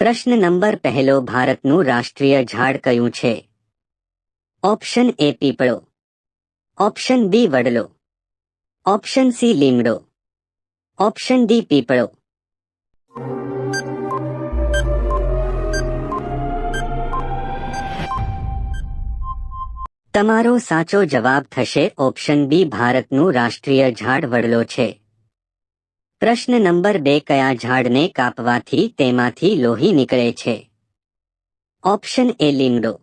પ્રશ્ન નંબર પહેલો, ભારતનું રાષ્ટ્રીય ઝાડ કયું છે? ઓપ્શન એ પીપળો. ઓપ્શન બી વડલો. ઓપ્શન સી લીમડો. ઓપ્શન ડી પીપળો. તમારો સાચો જવાબ થશે ઓપ્શન બી, ભારતનું રાષ્ટ્રીય ઝાડ વડલો છે. પ્રશ્ન નંબર બે, કયા ઝાડને કાપવાથી તેમાંથી લોહી નીકળે છે? ઓપ્શન એ લીમડો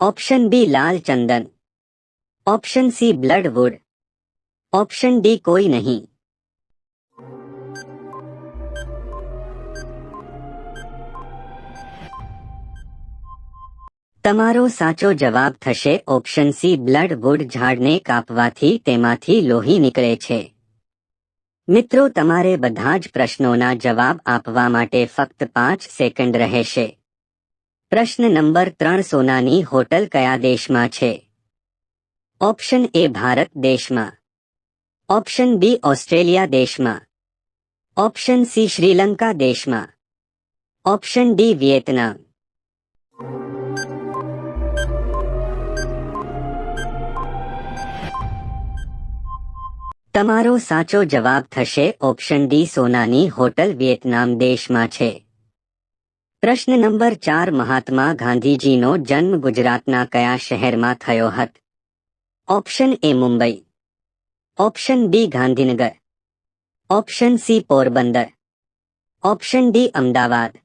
ઓપ્શન બી, લાલ ચંદન. Option C bloodwood option D, કોઈ નહીં. તમારો સાચો જવાબ થશે ઓપ્શન સી બ્લડવુડ ઝાડને કાપવાથી તેમાંથી લોહી નીકળે છે. મિત્રો, તમારે બધા જ પ્રશ્નોના જવાબ આપવા માટે ફક્ત પાંચ સેકન્ડ રહેશે. પ્રશ્ન નંબર ત્રણ સોનાની હોટલ કયા દેશમાં છે? ઓપ્શન એ ભારત દેશમાં. ઓપ્શન બી ઓસ્ટ્રેલિયા દેશમાં. ઓપ્શન સી શ્રીલંકા દેશમાં. Option D Vietnam. તમારો સાચો જવાબ થશે, ઓપ્શન ડી સોનાની હોટલ વિયેતનામ દેશમાં છે. પ્રશ્ન નંબર ચાર, મહાત્મા ગાંધીજીનો જન્મ ગુજરાતના કયા શહેરમાં થયો હતો? Option A Mumbai. Option B Gandhinagar. Option C Porbandar. Option D Ahmedabad.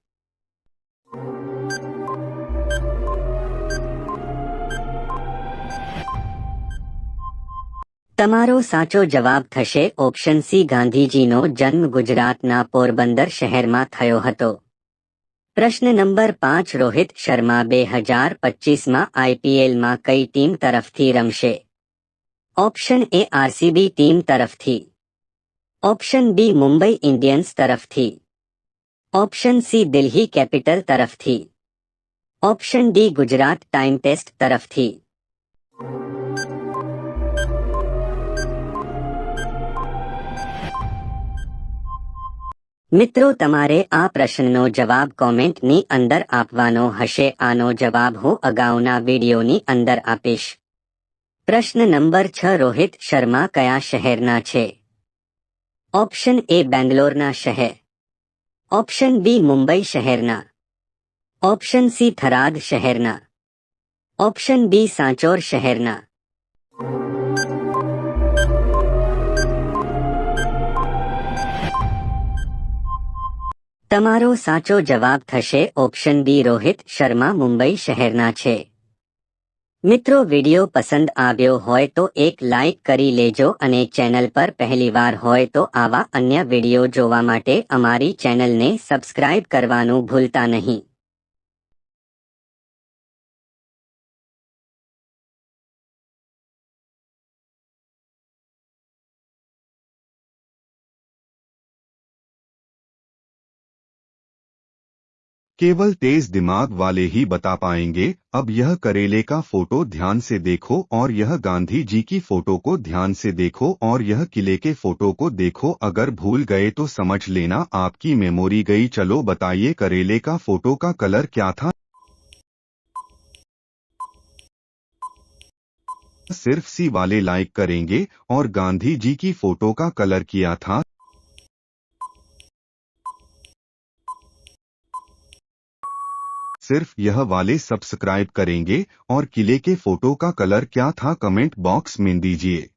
તમારો સાચો જવાબ થશે ઓપ્શન સી ગાંધીજીનો જન્મ ગુજરાતના પોરબંદર શહેરમાં થયો હતો. પ્રશ્ન નંબર પાંચ, રોહિત શર્મા બે હજાર પચીસમાં આઈપીએલમાં કઈ ટીમ તરફથી રમશે? ઓપ્શન એ આરસીબી ટીમ તરફથી. ઓપ્શન બી મુંબઈ ઇન્ડિયન્સ તરફથી. ઓપ્શન સી દિલ્હી કેપિટલ તરફથી. Option D Gujarat Titans તરફથી. મિત્રો, તમારે આ પ્રશ્નનો જવાબ કોમેન્ટની અંદર આપવાનો હશે. આનો જવાબ હું અગાઉના વિડીયોની અંદર આપીશ. પ્રશ્ન નંબર છ, રોહિત શર્મા કયા શહેરના છે? ઓપ્શન એ બેંગ્લોરના શહેર. ઓપ્શન બી મુંબઈ શહેરના. ઓપ્શન સી થરાદ શહેરના. ઓપ્શન બી સાંચોર શહેરના. તમારો સાચો જવાબ થશે ઓપ્શન બી રોહિત શર્મા મુંબઈ શહેરના છે. મિત્રો વિડિયો પસંદ આવ્યો હોય તો એક લાઇક કરી લેજો અને ચેનલ પર પહેલીવાર હોય તો આવા અન્ય વિડિયો જોવા માટે અમારી ચેનલને સબસ્ક્રાઇબ કરવાનું ભૂલતા નહીં. केवल तेज दिमाग वाले ही बता पाएँगे। अब यह करेले का फ़ोटो ध्यान से देखो और यह गांधी जी की फ़ोटो को ध्यान से देखो और यह किले के फ़ोटो को देखो। अगर भूल गए तो समझ लेना, आपकी मेमोरी गई। चलो बताइए करेले का फ़ोटो का कलर क्या था? सिर्फ़ सी वाले लाइक करेंगे और गांधी जी की फ़ोटो का कलर किया था? सिर्फ यह वाले सब्सक्राइब करेंगे और किले के फोटो का कलर क्या था कमेंट बॉक्स में दीजिए